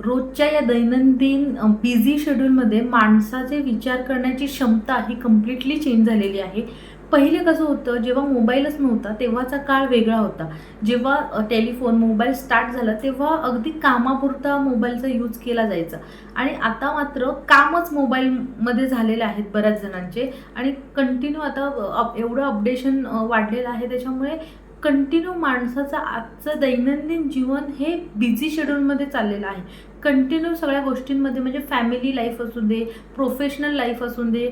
रोजच्या या दैनंदिन बिझी शेड्यूलमध्ये माणसाचे विचार करण्याची क्षमता ही कम्प्लिटली चेंज झालेली आहे. पहिले कसं होतं जेव्हा मोबाईलच नव्हता तेव्हाचा काळ वेगळा होता. जेव्हा टेलिफोन मोबाईल स्टार्ट झाला तेव्हा अगदी कामापुरता मोबाईलचा यूज केला जायचा. आणि आता मात्र कामच मोबाईलमध्ये झालेले आहेत बऱ्याच जणांचे. आणि कंटिन्यू आता एवढं अपडेशन वाढलेलं आहे. त्याच्यामुळे कंटिन्यू माणसाचं आजचं दैनंदिन जीवन हे बिझी शेड्यूलमध्ये चाललेलं आहे. कंटिन्यू सगळ्या गोष्टींमध्ये म्हणजे फॅमिली लाईफ असू दे प्रोफेशनल लाईफ असू दे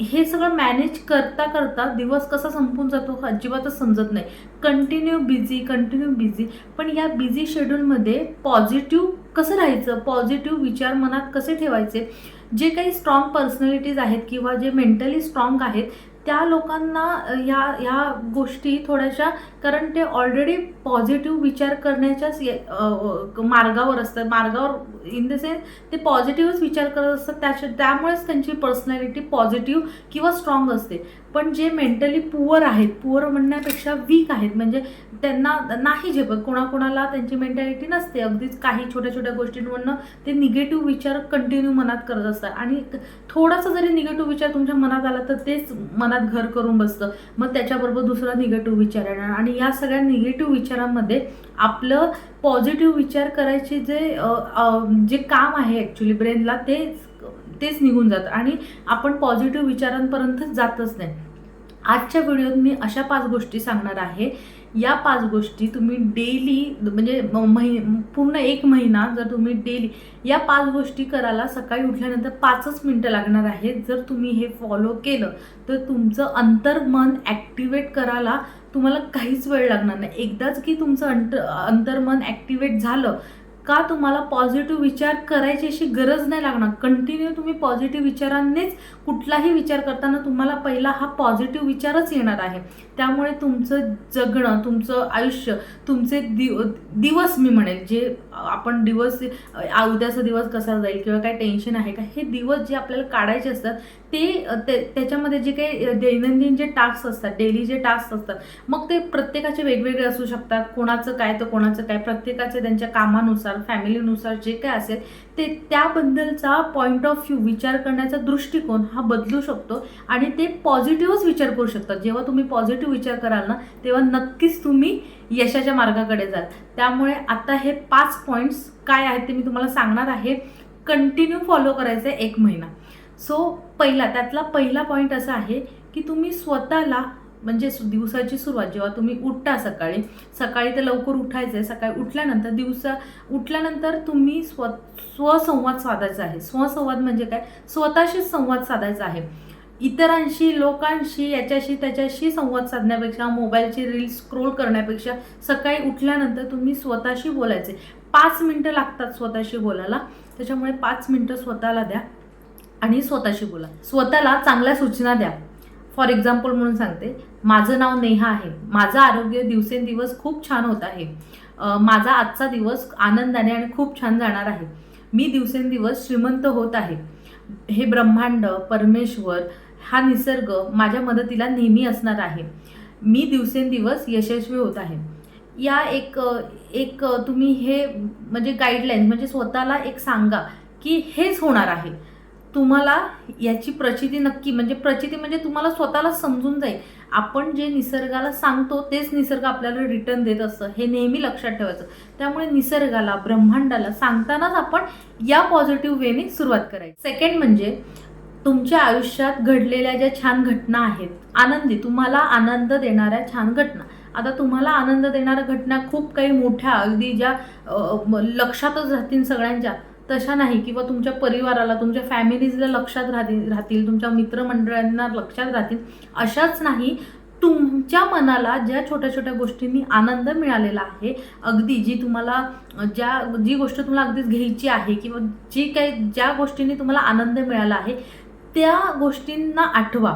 हे सगळं मॅनेज करता करता दिवस कसा संपून जातो अजिबातच समजत नाही. कंटिन्यू बिझी कंटिन्यू बिझी पण या बिझी शेड्यूलमध्ये पॉझिटिव्ह कसं राहायचं? पॉझिटिव्ह विचार मनात कसे ठेवायचे? जे काही स्ट्रॉंग पर्सनॅलिटीज आहेत किंवा जे मेंटली स्ट्रॉंग आहेत त्या लोकांना ह्या ह्या गोष्टी थोड्याशा कारण ते ऑलरेडी पॉझिटिव्ह विचार करण्याच्याच ये- मार्गावर असतात. मार्गावर इन द सेन्स ते पॉझिटिव्हच विचार करत असतात. त्याच्या त्यामुळेच त्यांची पर्सनॅलिटी पॉझिटिव्ह किंवा स्ट्रॉंग असते. पण जे मेंटली पुअर आहेत पुअर म्हणण्यापेक्षा वीक आहेत म्हणजे त्यांना नाही झेपत. कोणाकोणाला त्यांची मेंटॅलिटी नसते. अगदीच काही छोट्या छोट्या गोष्टींवरनं ते निगेटिव्ह विचार कंटिन्यू मनात करत असतात. आणि थोडासा जरी निगेटिव्ह विचार तुमच्या मनात आला तर तेच मनात घर करून बसतं. मग त्याच्याबरोबर दुसरा निगेटिव्ह विचार येणार. आणि या सगळ्या निगेटिव्ह विचारांमध्ये आपलं पॉझिटिव्ह विचार करायचे जे जे काम आहे ॲक्च्युली ब्रेनला ते तेच निघून जातं. आणि आपण पॉझिटिव्ह विचारांपर्यंत जातच नाही. आजच्या व्हिडिओत मी अशा पाच गोष्टी सांगणार आहे. या पाच गोष्टी तुम्ही डेली म्हणजे म- महि पूर्ण एक महिना जर तुम्ही डेली या पाच गोष्टी करायला सकाळी उठल्यानंतर पाचच मिनटं लागणार आहेत. जर तुम्ही हे फॉलो केलं तर तुमचं अंतर्मन ॲक्टिवेट करायला तुम्हाला काहीच वेळ लागणार नाही. एकदाच की तुमचं अंतर अंतर्मन ॲक्टिवेट झालं का तुम्हाला पॉझिटिव्ह विचार करायची अशी गरज नाही लागणार? कंटिन्यू तुम्ही पॉझिटिव्ह विचारांनीच कुठलाही विचार करताना तुम्हाला पहिला हा पॉझिटिव्ह विचारच येणार आहे. त्यामुळे तुमचं जगणं तुमचं आयुष्य तुमचे दिव दिवस मी म्हणेल जे आपण दिवस उद्याचा दिवस कसा जाईल किंवा काय टेन्शन आहे का हे दिवस जे आपल्याला काढायचे असतात ते ते- त्याच्यामध्ये जे काही दैनंदिन जे टास्क असतात डेली जे टास्क असतात मग ते प्रत्येकाचे वेगवेगळे असू शकतात. कोणाचं काय तर कोणाचं काय प्रत्येकाचे त्यांच्या कामानुसार फॅमिलीनुसार जे काय असेल ते त्याबद्दलचा पॉईंट ऑफ व्ह्यू विचार करण्याचा दृष्टिकोन हा बदलू शकतो आणि ते पॉझिटिव्हच विचार करू शकतात. जेव्हा तुम्ही पॉझिटिव्ह विचार कराल ना तेव्हा नक्कीच तुम्ही यशाच्या मार्गाकडे जाल. त्यामुळे आता हे पाच पॉईंट्स काय आहेत ते मी तुम्हाला सांगणार आहे. कंटिन्यू फॉलो करायचं आहे एक महिना. सो पहिला त्यातला पहिला पॉईंट असा आहे की तुम्ही स्वतःला म्हणजे दिवसाची सुरुवात जेव्हा तुम्ही उठता सकाळी सकाळी तर लवकर उठायचं आहे सकाळी उठल्यानंतर दिवसा उठल्यानंतर तुम्ही स्व स्वसंवाद साधायचा आहे. स्वसंवाद म्हणजे काय? स्वतःशीच संवाद साधायचा आहे. इतरांशी लोकांशी याच्याशी त्याच्याशी संवाद साधण्यापेक्षा मोबाईलची रील स्क्रोल करण्यापेक्षा सकाळी उठल्यानंतर तुम्ही स्वतःशी बोलायचे. पाच मिनटं लागतात स्वतःशी बोलायला. त्याच्यामुळे पाच मिनटं स्वतःला द्या आणि स्वतःशी बोला. स्वतःला चांगल्या सूचना द्या. फॉर एक्झाम्पल म्हणून सांगते. माझं नाव नेहा आहे. माझं आरोग्य दिवसेंदिवस खूप छान होत आहे. माझा आजचा दिवस आनंदाने आणि खूप छान जाणार आहे. मी दिवसेंदिवस श्रीमंत होत आहे. हे ब्रह्मांड परमेश्वर हा निसर्ग माझ्या मदतीला नेहमी असणार आहे. मी दिवसेंदिवस यशस्वी होत आहे. या एक एक तुम्ही हे म्हणजे गाईडलाईन म्हणजे स्वतःला एक सांगा की हेच होणार आहे. तुम्हाला याची प्रचिती नक्की म्हणजे प्रचिती म्हणजे तुम्हाला स्वतःला समजून जाईल. आपण जे निसर्गाला सांगतो तेच निसर्ग आपल्याला रिटर्न देत असतं. हे नेहमी लक्षात ठेवायचं. त्यामुळे निसर्गाला ब्रह्मांडाला सांगतानाच आपण या पॉझिटिव्ह वेने सुरुवात करायची. सेकंड म्हणजे तुमच्या आयुष्यात घडलेल्या ज्या छान घटना आहेत आनंदी तुम्हाला आनंद देणाऱ्या छान घटना. आता तुम्हाला आनंद देणाऱ्या घटना खूप काही मोठ्या अगदी ज्या लक्षातच राहतील सगळ्यांच्या. तशा नाही किंवा तुमच्या परिवाराला तुमच्या फॅमिलीजला लक्षात राहतील राहतील तुमच्या मित्रमंडळांना लक्षात राहतील अशाच नाही. तुमच्या मनाला ज्या छोट्या छोट्या गोष्टींनी आनंद मिळालेला आहे अगदी जी तुम्हाला ज्या जी गोष्ट तुम्हाला अगदीच घ्यायची आहे किंवा जी काही ज्या गोष्टींनी तुम्हाला आनंद मिळाला आहे त्या गोष्टींना आठवा.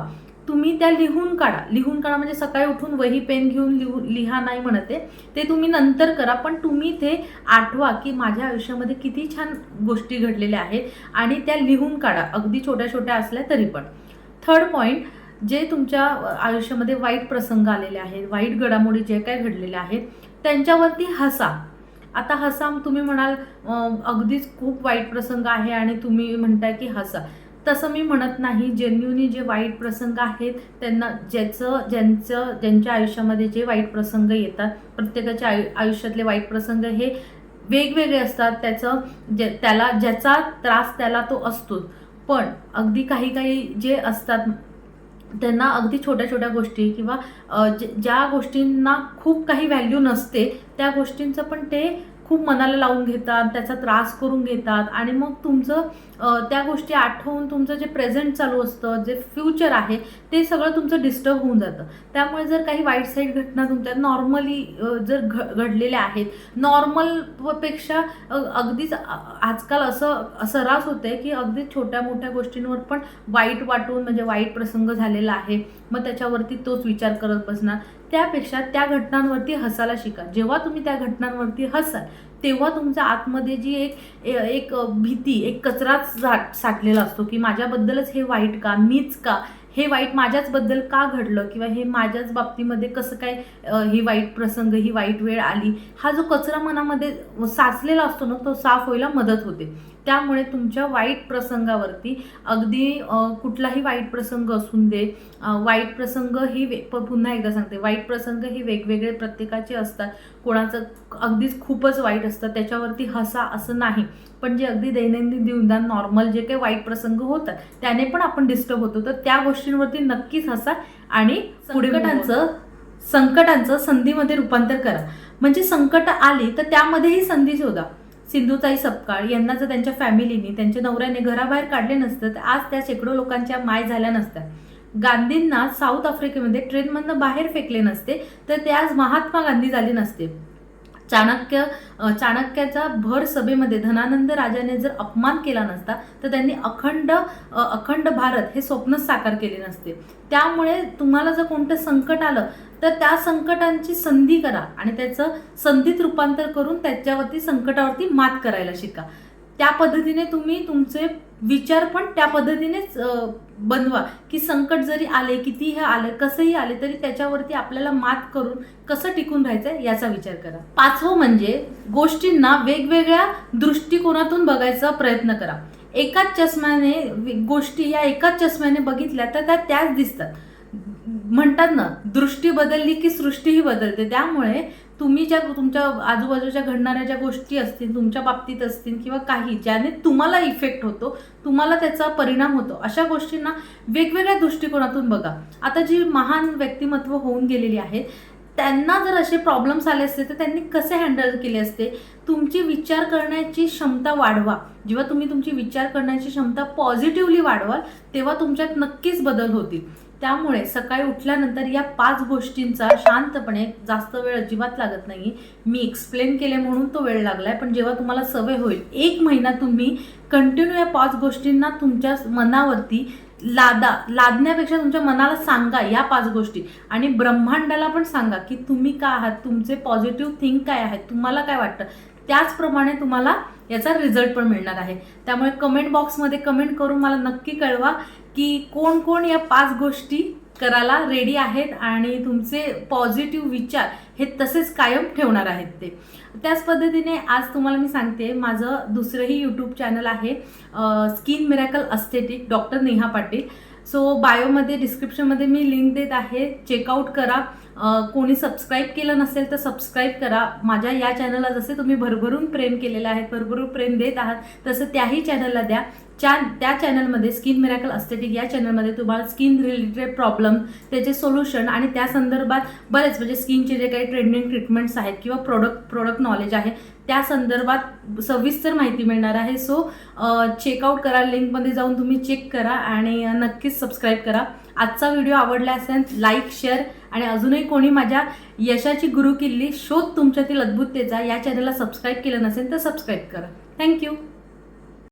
तुम्ही त्या लिहून काढा. लिहून काढा म्हणजे सकाळी उठून वही पेन घेऊन लिहू लिहा नाही म्हणते ते तुम्ही नंतर करा पण तुम्ही ते आठवा की माझ्या आयुष्यामध्ये किती छान गोष्टी घडलेल्या आहेत आणि त्या लिहून काढा. अगदी छोट्या छोट्या असल्या तरी पण. थर्ड पॉईंट जे तुमच्या आयुष्यामध्ये वाईट प्रसंग आलेले आहेत वाईट घडामोडी जे काय घडलेल्या आहेत त्यांच्यावरती हसा. आता हसा तुम्ही म्हणाल अगदीच खूप वाईट प्रसंग आहे आणि तुम्ही म्हणताय की हसा. तसं मी म्हणत नाही जेन्युनी जे वाईट प्रसंग आहेत त्यांना ज्याचं ज्यांचं ज्यांच्या आयुष्यामध्ये जे वाईट प्रसंग येतात प्रत्येकाच्या आयु आयुष्यातले वाईट प्रसंग हे वेगवेगळे असतात त्याचं जे त्याला ज्याचा त्रास त्याला तो असतोच. पण अगदी काही काही जे असतात त्यांना अगदी छोट्या छोट्या गोष्टी किंवा ज्या गोष्टींना खूप काही व्हॅल्यू नसते त्या गोष्टींचं पण ते खूप मनाला लावून घेतात त्याचा त्रास करून घेतात आणि मग तुमचं त्या गोष्टी आठवून तुमचं जे प्रेझेंट चालू असतं जे फ्युचर आहे ते सगळं तुमचं डिस्टर्ब होऊन जातं. त्यामुळे जर काही वाईट साईड घटना तुमच्या नॉर्मली जर घ घडलेल्या आहेत नॉर्मलपेक्षा अगदीच आजकाल असं सर्रास होते की अगदी छोट्या मोठ्या गोष्टींवर पण वाईट वाटून म्हणजे वाईट प्रसंग झालेला आहे मग त्याच्यावरती तोच विचार करत बसणार. त्यापेक्षा त्या घटनांवरती हसायला शिका. जेव्हा तुम्ही त्या घटनांवरती हसाल तेव्हा तुमच्या आतमध्ये जी एक एक भीती एक कचराच साठलेला असतो की माझ्याबद्दलच हे वाईट का मीच का हे वाईट माझ्याचबद्दल का घडलं? किंवा हे माझ्याच बाबतीमध्ये कसं काय ही वाईट प्रसंग ही वाईट वेळ आली? हा जो कचरा मनामध्ये साचलेला असतो ना तो साफ व्हायला मदत होते. त्यामुळे तुमच्या वाईट प्रसंगावरती अगदी कुठलाही वाईट प्रसंग असून दे वाईट प्रसंग ही वे प- पुन्हा एकदा सांगते. वाईट प्रसंग हे वेगवेगळे प्रत्येकाचे असतात. कोणाचं अगदीच खूपच वाईट असतं. त्याच्यावरती हसा असं नाही. पण जे अगदी दैनंदिन जीवनात नॉर्मल जे काही वाईट प्रसंग होतात त्याने पण आपण डिस्टर्ब होतो. तर त्या गोष्टींवरती नक्कीच हसा आणि संकटांचं संकटांचं संधीमध्ये रूपांतर करा. म्हणजे संकट आली तर त्यामध्येही संधी शोधा. सिंधुताई सपकाळ यांना जर त्यांच्या फॅमिलीने त्यांच्या नवऱ्याने घराबाहेर काढले नसतं तर आज त्या शेकडो लोकांच्या माय झाल्या नसत्या. गांधींना साऊथ आफ्रिकेमध्ये ट्रेनमधनं बाहेर फेकले नसते तर ते आज महात्मा गांधी झाले नसते. चाणक्य चाणक्याचा भर सभेमध्ये धनानंद राजाने जर अपमान केला नसता तर त्यांनी अखंड अखंड भारत हे स्वप्नच साकार केले नसते. त्यामुळे तुम्हाला जर कोणतं संकट आलं तर त्या संकटांची संधी करा आणि त्याचं संधीत रूपांतर करून त्याच्यावरती संकटावरती मात करायला शिका. त्या पद्धतीने तुम्ही तुमचे विचार पण त्या पद्धतीनेच बनवा. की संकट जरी आले कितीही आले कसंही आले तरी त्याच्यावरती आपल्याला मात करून कसं टिकून राहायचं याचा विचार करा. पाचवं म्हणजे गोष्टींना वेगवेगळ्या दृष्टिकोनातून बघायचा प्रयत्न करा. एकाच चष्म्याने गोष्टी या एकाच चष्म्याने बघितल्या तर त्या त्याच दिसतात. म्हणतात ना दृष्टी बदलली की सृष्टीही बदलते. त्यामुळे तुम्ही ज्या तुमच्या आजूबाजूच्या घडणाऱ्या ज्या गोष्टी असतील तुमच्या बाबतीत असतील किंवा काही ज्याने तुम्हाला इफेक्ट होतो तुम्हाला त्याचा परिणाम होतो अशा गोष्टींना वेगवेगळ्या दृष्टिकोनातून बघा. आता जी महान व्यक्तिमत्व होऊन गेलेली आहेत त्यांना जर असे प्रॉब्लेम्स आले असते तर त्यांनी कसे हँडल केले असते? तुमची विचार करण्याची क्षमता वाढवा. जेव्हा तुम्ही तुमची विचार करण्याची क्षमता पॉझिटिव्हली वाढवाल तेव्हा तुमच्यात नक्कीच बदल होतील. त्यामुळे सकाळी उठल्यानंतर या पाच गोष्टींचा शांतपणे जास्त वेळ अजिबात लागत नाही. मी एक्सप्लेन केले म्हणून तो वेळ लागलाय पण जेव्हा तुम्हाला सवय होईल एक महिना तुम्ही कंटिन्यू या पाच गोष्टींना तुमच्या मनावरती लादा लादण्यापेक्षा तुमच्या मनाला सांगा या पाच गोष्टी. आणि ब्रह्मांडाला पण सांगा की तुम्ही काय आहात तुमचे पॉझिटिव्ह थिंक काय आहेत तुम्हाला काय वाटतं? त्याचप्रमाणे तुम्हाला याचा रिझल्ट पण मिळणार आहे. त्यामुळे कमेंट बॉक्समध्ये कमेंट करून मला नक्की कळवा. की कोण कोण या पाच गोष्टी करायला रेडी आहेत आणि तुमचे पॉझिटिव्ह विचार हे तसेच कायम ठेवणार आहेत ते. त्याच पद्धतीने आज तुम्हाला मी सांगते माझं दुसरंही यूट्यूब चॅनल आहे skin miracle aesthetic doctor Neha Patil. So बायोमध्ये डिस्क्रिप्शनमध्ये मी लिंक देत आहे. चेकआउट करा. कोणी सबस्क्राईब केलं नसेल तर सबस्क्राईब करा. माझ्या या चॅनलला जसे तुम्ही भरभरून प्रेम केलेलं आहे भरभरून प्रेम देत आहात तसं त्याही चॅनलला द्या. च्या त्या चॅनलमध्ये स्किन मिरॅकल अस्थेटिक या चॅनलमध्ये तुम्हाला स्किन रिलेटेड प्रॉब्लेम त्याचे सोल्युशन आणि त्या संदर्भात बरेच म्हणजे स्किनचे जे काही ट्रेंडिंग ट्रीटमेंट्स आहेत किंवा प्रोडक्ट प्रोडक्ट नॉलेज आहे त्या संदर्भात सविस्तर माहिती मिळणार आहे. सो चेकआउट करा लिंकमध्ये जाऊन तुम्ही चेक करा आणि नक्कीच सबस्क्राईब करा. आजचा व्हिडिओ आवडला असेल लाईक शेअर आणि अजूनही कोणी माझ्या यशाची गुरु किल्ली शोध तुमच्यातील अद्भुततेचा या चॅनलला सबस्क्राईब केलं नसेल तर सबस्क्राईब करा. थँक्यू